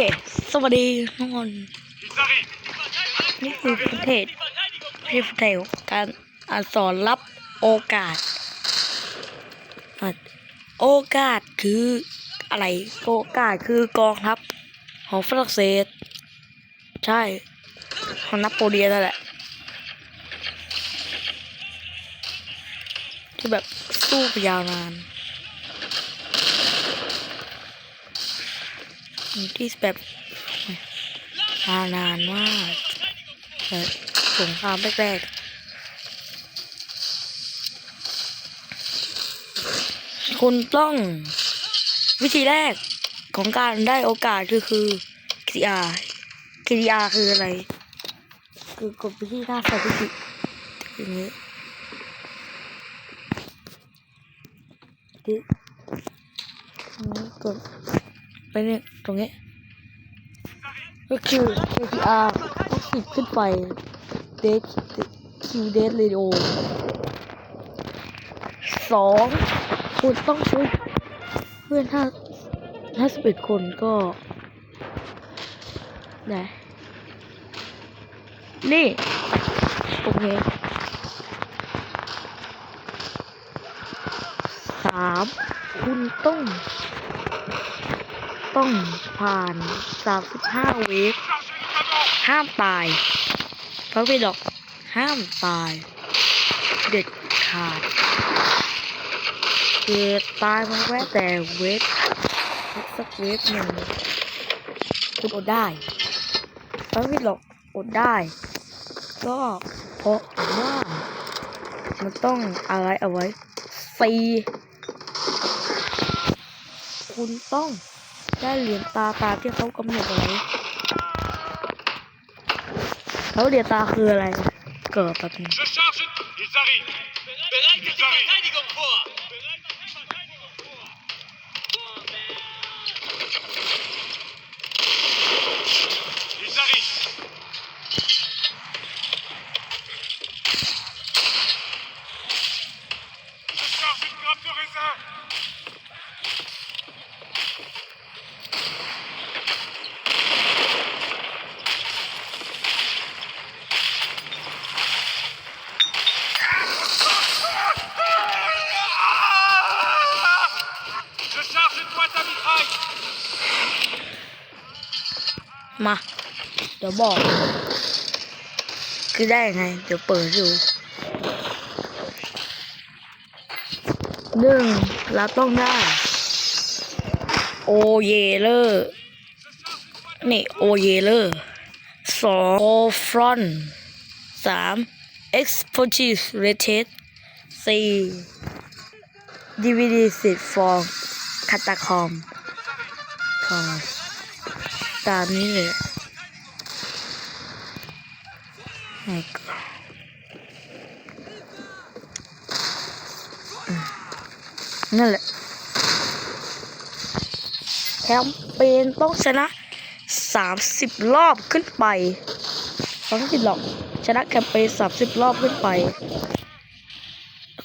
เค สวัสดีทุกคน นี่คือฟุตเทจที่ฟุตเทจการอ่านสอนรับโอกาส โอกาสคืออะไร โอกาสคือกองทัพของฝรั่งเศส ใช่ ของนโปเลียนนั่นแหละ ที่แบบสู้ยาวนาน ที่แบบมานานมากแบบสงครามแรกๆคุณต้องวิธีแรกของการได้โอกาสคือคือกิริยากิริยาคืออะไร คือกดไปที่หน้าสถิติอย่างนี้ดินี้กด เนี่ยตรงนี้ก็คือ KPR ต้องสิบขึ้นไปเดทคิวเดทเรดิโอสองคุณต้องช่วยเพื่อนห้าห้าสิบเอ็ดคนก็ได้นี่ โอเคสามคุณต้อง ต้องผ่าน 35 เวฟห้ามตายเพราะไม่หรอกห้ามตาย เด็ดขาดเกิดตายมาแค่แต่เวฟสักเวฟหนึ่งคุณอดได้เพราะไม่หรอกอดได้ ก็เพราะว่ามันต้องอะไรเอาไว้สีคุณต้อง ได้เหรียญตาตาที่เขากำหนดอาไว้แล้วเหรียญตาคืออะไร เกิดแบบนี้ มา เดี๋ยวบอก คือได้ยังไง เดี๋ยวเปิดดูหนึ่งเราต้องได้ โอเยเลอร์นี่โอเยเลอร์สองโอฟรอนสามเอ็กซ์โพชิสเรเทสสี่ดีวีดีสิทฟองคาตาคอม ตามนี้เลยแล้วก็อืมนั่นแหละแคมเปญต้องชนะ30รอบขึ้นไปต้องกินหรอกชนะแคมเปญ30รอบขึ้นไป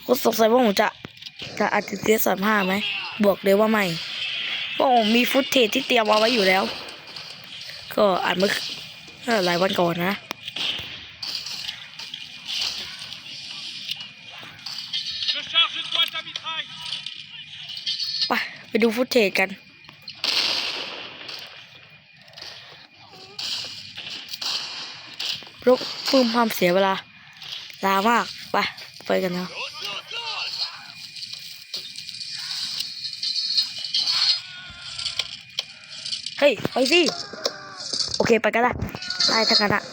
คุณสงสัยว่าผมจะจะอัดถึงเทียสามห้าไหมบวกเลยว่าไม่เพราะผมมีฟุตเทจที่เตรียมเอาไว้อยู่แล้ว ก็อัดเมื่อเมื่อหลายวันก่อนนะ ไป ไปดูฟุตเทจกันลุกปื้มความเสียเวลา ลามาก ไป ไปกันนะเฮ้ย ไปสิ โอเคไปกันละได้ทั้งกันอะอ้ยกดคลิก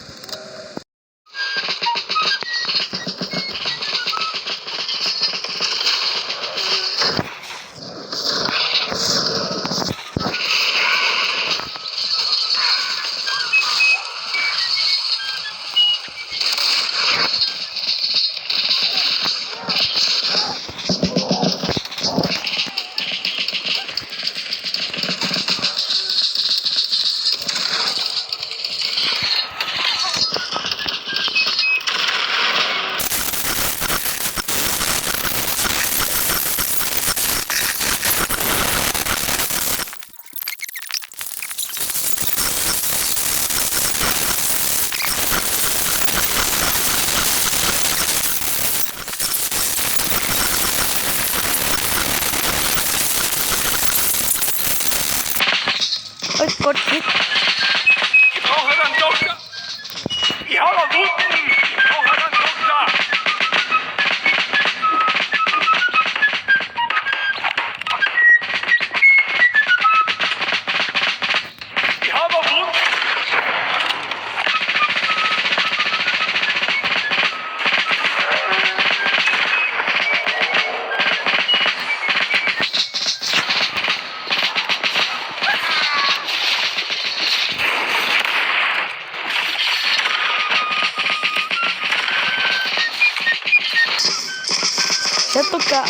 করছি। ฉันต้องกา